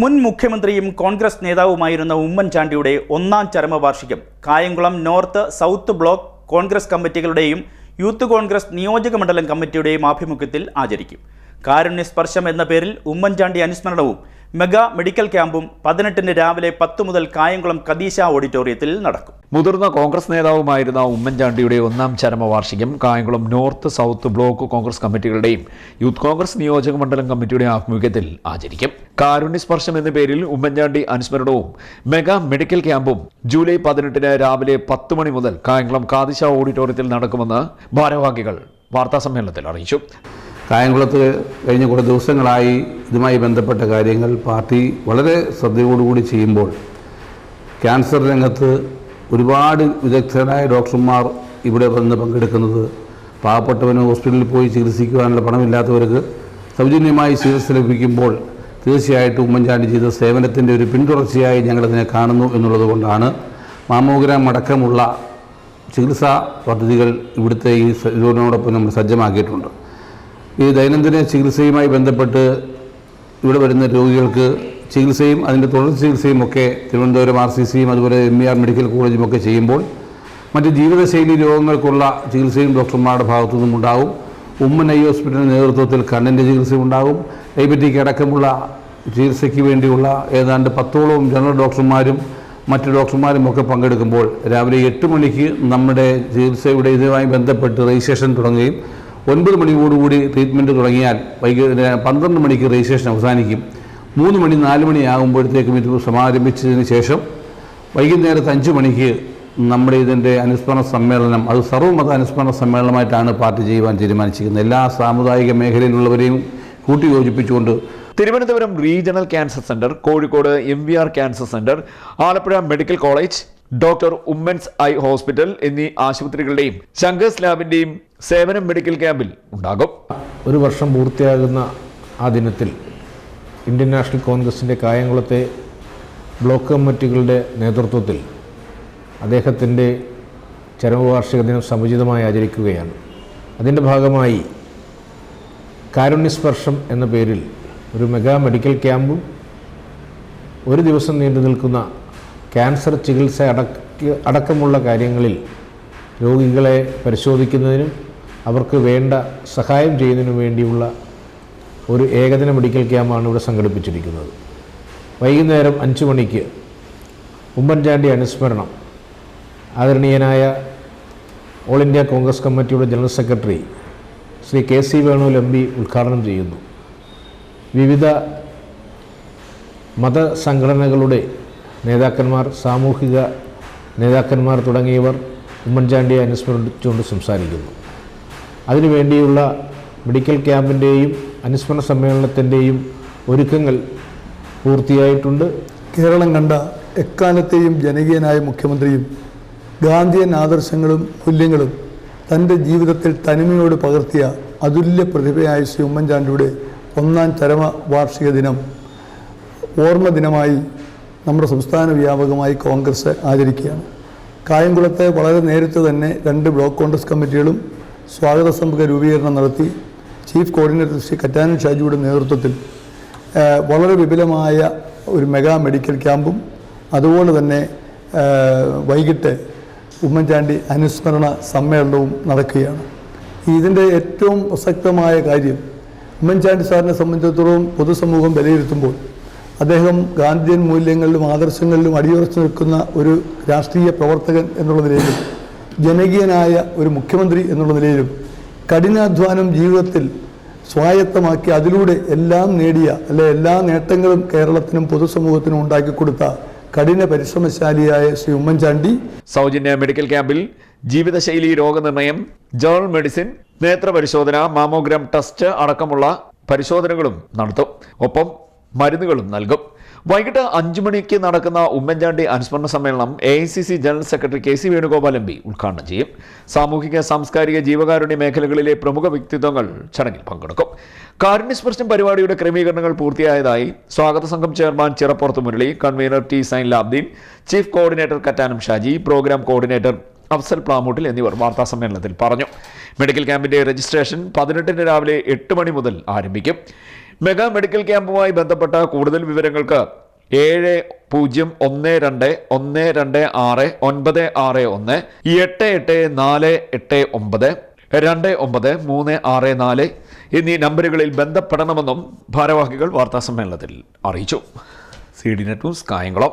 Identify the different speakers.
Speaker 1: മുൻ മുഖ്യമന്ത്രിയും കോൺഗ്രസ് നേതാവുമായിരുന്ന ഉമ്മൻചാണ്ടിയുടെ ഒന്നാം ചരമവാർഷികം. Kayamkulam north south block Congress കമ്മിറ്റികളുടെയും youth Congress നിയോജക മണ്ഡലം കമ്മിറ്റിയുടെയും ആഭിമുഖ്യത്തിൽ ആചരിക്കും. കാരുണ്യസ്പർശം എന്ന പേരിൽ ഉമ്മൻചാണ്ടി അനുസ്മരണവും മെഗാ മെഡിക്കൽ ക്യാമ്പും പതിനെട്ടിന് രാവിലെ പത്ത് മുതൽ കായംകുളം കദീശ ഓഡിറ്റോറിയത്തിൽ നടക്കും.
Speaker 2: മുതിർന്ന കോൺഗ്രസ് നേതാവുമായിരുന്ന ഉമ്മൻചാണ്ടിയുടെ ഒന്നാം ചരമവാർഷികം Kayamkulam north south block Congress കമ്മിറ്റികളുടെയും youth Congress നിയോജക മണ്ഡലം കമ്മിറ്റിയുടെ ആഭിമുഖ്യത്തിൽ ആചരിക്കും. കാരുണ്യസ്പർശം എന്ന പേരിൽ ഉമ്മൻചാണ്ടി അനുസ്മരണവും മെഗാ മെഡിക്കൽ ക്യാമ്പും ജൂലൈ പതിനെട്ടിന് രാവിലെ പത്ത് മണി മുതൽ കായംകുളം കാതിശ ഓഡിറ്റോറിയത്തിൽ നടക്കുമെന്ന് ഭാരവാഹികൾ വാർത്താസമ്മേളനത്തിൽ അറിയിച്ചു.
Speaker 3: കായംകുളത്ത് കഴിഞ്ഞ കുറേ ദിവസങ്ങളായി ഇതുമായി ബന്ധപ്പെട്ട കാര്യങ്ങൾ പാർട്ടി വളരെ ശ്രദ്ധയോടുകൂടി ചെയ്യുമ്പോൾ ക്യാൻസർ രംഗത്ത് ഒരുപാട് വിദഗ്ധരായ ഡോക്ടർമാർ ഇവിടെ വന്ന് പങ്കെടുക്കുന്നത് പാവപ്പെട്ടവന് ഹോസ്പിറ്റലിൽ പോയി ചികിത്സിക്കുവാനുള്ള പണമില്ലാത്തവർക്ക് സൗജന്യമായി ചികിത്സ ലഭിക്കുമ്പോൾ തീർച്ചയായിട്ടും ഉമ്മൻചാണ്ടി ചെയ്ത സേവനത്തിന്റെ ഒരു പിന്തുടർച്ചയായി ഞങ്ങളതിനെ കാണുന്നു എന്നുള്ളത് കൊണ്ടാണ് മാമോഗ്രാം അടക്കമുള്ള ചികിത്സാ പദ്ധതികൾ ഇവിടുത്തെ ഈ ഇതിനോടൊപ്പം നമ്മൾ സജ്ജമാക്കിയിട്ടുണ്ട്. ഈ ദൈനംദിന ചികിത്സയുമായി ബന്ധപ്പെട്ട് ഇവിടെ വരുന്ന രോഗികൾക്ക് ചികിത്സയും അതിന്റെ തുടർ ചികിത്സയും ഒക്കെ തിരുവനന്തപുരം ആർ സി സിയും അതുപോലെ എം ഇ ആർ മെഡിക്കൽ കോളേജും ഒക്കെ ചെയ്യുമ്പോൾ മറ്റ് ജീവിതശൈലി രോഗങ്ങൾക്കുള്ള ചികിത്സയും ഡോക്ടർമാരുടെ ഭാഗത്തു നിന്നുണ്ടാവും ഉമ്മൻ ഐ ഹോസ്പിറ്റലിന്റെ നേതൃത്വത്തിൽ കണ്ണിന്റെ ചികിത്സ ഉണ്ടാകും. ഡയബറ്റിക് അടക്കമുള്ള ചികിത്സയ്ക്ക് വേണ്ടിയുള്ള ഏതാണ്ട് പത്തോളം ജനറൽ ഡോക്ടർമാരും മറ്റ് ഡോക്ടർമാരും ഒക്കെ പങ്കെടുക്കുമ്പോൾ രാവിലെ എട്ട് മണിക്ക് നമ്മുടെ ചികിത്സയുടെ ഇതുമായി ബന്ധപ്പെട്ട് രജിസ്ട്രേഷൻ തുടങ്ങുകയും ഒൻപത് മണിയോടുകൂടി ട്രീറ്റ്മെന്റ് തുടങ്ങിയാൽ വൈകിട്ട് പന്ത്രണ്ട് മണിക്ക് രജിസ്ട്രേഷൻ അവസാനിക്കും. മൂന്ന് മണി നാല് മണിയാകുമ്പോഴത്തേക്കും ഇത് സമാരംഭിച്ചതിന് ശേഷം വൈകുന്നേരത്ത് അഞ്ച് മണിക്ക് നമ്മുടെ ഇതിന്റെ അനുസ്മരണ സമ്മേളനം അത് സർവമത അനുസ്മരണ സമ്മേളനമായിട്ടാണ് പാർട്ടി ചെയ്യുവാൻ തീരുമാനിച്ചിരിക്കുന്നത്. എല്ലാ സാമുദായിക മേഖലയിലുള്ളവരെയും കൂട്ടിയോജിപ്പിച്ചുകൊണ്ട്
Speaker 2: Thiruvananthapuram regional cancer centre Kozhikode M V R cancer centre Alappuzha medical college doctor Oommen's eye hospital എന്നീ ആശുപത്രികളുടെയും ശങ്കേഴ്സ് ലാബിന്റെയും സേവനം മെഡിക്കൽ ക്യാമ്പിൽ ഉണ്ടാകും.
Speaker 4: ഒരു വർഷം പൂർത്തിയാകുന്ന ആ ദിനത്തിൽ ഇന്ത്യൻ നാഷണൽ കോൺഗ്രസിന്റെ കായംകുളത്തെ ബ്ലോക്ക് കമ്മിറ്റികളുടെ നേതൃത്വത്തിൽ അദ്ദേഹത്തിന്റെ ചരമവാർഷിക ദിനം സമുചിതമായി ആചരിക്കുകയാണ്. അതിന്റെ ഭാഗമായി കാരുണ്യസ്പർശം എന്ന പേരിൽ ഒരു മെഗാ മെഡിക്കൽ ക്യാമ്പും ഒരു ദിവസം നീണ്ടു നിൽക്കുന്ന ക്യാൻസർ ചികിത്സ അടക്ക അടക്കമുള്ള കാര്യങ്ങളിൽ രോഗികളെ പരിശോധിക്കുന്നതിനും അവർക്ക് വേണ്ട സഹായം ചെയ്യുന്നതിനും വേണ്ടിയുള്ള ഒരു ഏകദിന മെഡിക്കൽ ക്യാമ്പാണ് ഇവിടെ സംഘടിപ്പിച്ചിരിക്കുന്നത്. വൈകുന്നേരം അഞ്ച് മണിക്ക് ഉമ്മൻചാണ്ടി അനുസ്മരണം. ആദരണീയനായ ഓൾ ഇന്ത്യ കോൺഗ്രസ് കമ്മിറ്റിയുടെ general secretary Shri K C Venu M P ഉദ്ഘാടനം ചെയ്യുന്നു. വിവിധ മതസംഘടനകളുടെ നേതാക്കന്മാർ സാമൂഹിക നേതാക്കന്മാർ തുടങ്ങിയവർ ഉമ്മൻചാണ്ടിയെ അനുസ്മരിച്ചുകൊണ്ട് സംസാരിക്കുന്നു. അതിനുവേണ്ടിയുള്ള മെഡിക്കൽ ക്യാമ്പിന്റെയും അനുസ്മരണ സമ്മേളനത്തിന്റെയും ഒരുക്കങ്ങൾ പൂർത്തിയായിട്ടുണ്ട്.
Speaker 5: കേരളം കണ്ട എക്കാലത്തെയും ജനകീയനായ മുഖ്യമന്ത്രിയും ഗാന്ധിയൻ ആദർശങ്ങളും മൂല്യങ്ങളും തന്റെ ജീവിതത്തിൽ തനിമയോട് പകർത്തിയ അതുല്യ പ്രതിഭയായ ശ്രീ ഉമ്മൻചാണ്ടിയുടെ ഒന്നാം ചരമ വാർഷിക ദിനം ഓർമ്മ ദിനമായി നമ്മുടെ സംസ്ഥാന വ്യാപകമായി കോൺഗ്രസ് ആചരിക്കുകയാണ്. കായംകുളത്തെ വളരെ നേരത്തെ തന്നെ രണ്ട് ബ്ലോക്ക് കോൺഗ്രസ് കമ്മിറ്റികളും സ്വാഗത സംഘ രൂപീകരണം നടത്തി. ചീഫ് കോർഡിനേറ്റർ ശ്രീ കറ്റാനൻ ഷാജിയുടെ നേതൃത്വത്തിൽ വളരെ വിപുലമായ ഒരു മെഗാ മെഡിക്കൽ ക്യാമ്പും അതുപോലെ തന്നെ വൈകിട്ട് ഉമ്മൻചാണ്ടി അനുസ്മരണ സമ്മേളനവും നടക്കുകയാണ്. ഇതിന്റെ ഏറ്റവും പ്രസക്തമായ കാര്യം ഉമ്മൻചാണ്ടി സാറിനെ സംബന്ധിച്ചിടത്തോളം പൊതുസമൂഹം വിലയിരുത്തുമ്പോൾ അദ്ദേഹം ഗാന്ധിയൻ മൂല്യങ്ങളിലും ആദർശങ്ങളിലും അടിയുറച്ചു നിൽക്കുന്ന ഒരു രാഷ്ട്രീയ പ്രവർത്തകൻ എന്നുള്ള നിലയിലും ജനകീയനായ ഒരു മുഖ്യമന്ത്രി എന്നുള്ള നിലയിലും കഠിനാധ്വാനം ജീവിതത്തിൽ സ്വായത്തമാക്കി അതിലൂടെ എല്ലാം നേടിയ അല്ലെ എല്ലാ നേട്ടങ്ങളും കേരളത്തിനും പൊതുസമൂഹത്തിനും ഉണ്ടാക്കി കൊടുത്ത കഠിന പരിശ്രമശാലിയായ ശ്രീ ഉമ്മൻചാണ്ടി.
Speaker 2: സൗജന്യ മെഡിക്കൽ ക്യാമ്പിൽ ജീവിതശൈലി രോഗനിർണയം ജേണൽ മെഡിസിൻ നേത്രപരിശോധന മാമോഗ്രാം ടെസ്റ്റ് അടക്കമുള്ള പരിശോധനകളും നടത്തും. ഒപ്പം മരുന്നുകളും നൽകും. വൈകിട്ട് അഞ്ചു മണിക്ക് നടക്കുന്ന ഉമ്മൻചാണ്ടി അനുസ്മരണ സമ്മേളനം A I C C general secretary K C Venugopal M P ഉദ്ഘാടനം ചെയ്യും. സാമൂഹിക സാംസ്കാരിക ജീവകാരുണ്യ മേഖലകളിലെ പ്രമുഖ വ്യക്തിത്വങ്ങൾ ചടങ്ങിൽ പങ്കെടുക്കും. കാരുണ്യസ്പർശം പരിപാടിയുടെ ക്രമീകരണങ്ങൾ പൂർത്തിയായതായി സ്വാഗത സംഘം chairman Chirappurath Murali convener T Zain Labdeen chief coordinator Kattanam Shaji programme coordinator Afsal Plamoottil എന്നിവർ വാർത്താ സമ്മേളനത്തിൽ പറഞ്ഞു. മെഡിക്കൽ ക്യാമ്പിന്റെ രജിസ്ട്രേഷൻ പതിനെട്ടിന് രാവിലെ എട്ട് മണി മുതൽ ആരംഭിക്കും. മെഗാ മെഡിക്കൽ ക്യാമ്പുമായി ബന്ധപ്പെട്ട കൂടുതൽ വിവരങ്ങൾക്ക് ഏഴ് പൂജ്യം ഒന്ന് രണ്ട് ഒന്ന് രണ്ട് ആറ് ഒൻപത് ആറ് ഒന്ന് എട്ട് എട്ട് നാല് എട്ട് ഒമ്പത് രണ്ട് ഒമ്പത് മൂന്ന് ആറ് നാല് എന്നീ നമ്പറുകളിൽ ബന്ധപ്പെടണമെന്നും ഭാരവാഹികൾ വാർത്താസമ്മേളനത്തിൽ അറിയിച്ചു. C D net news Kayamkulam.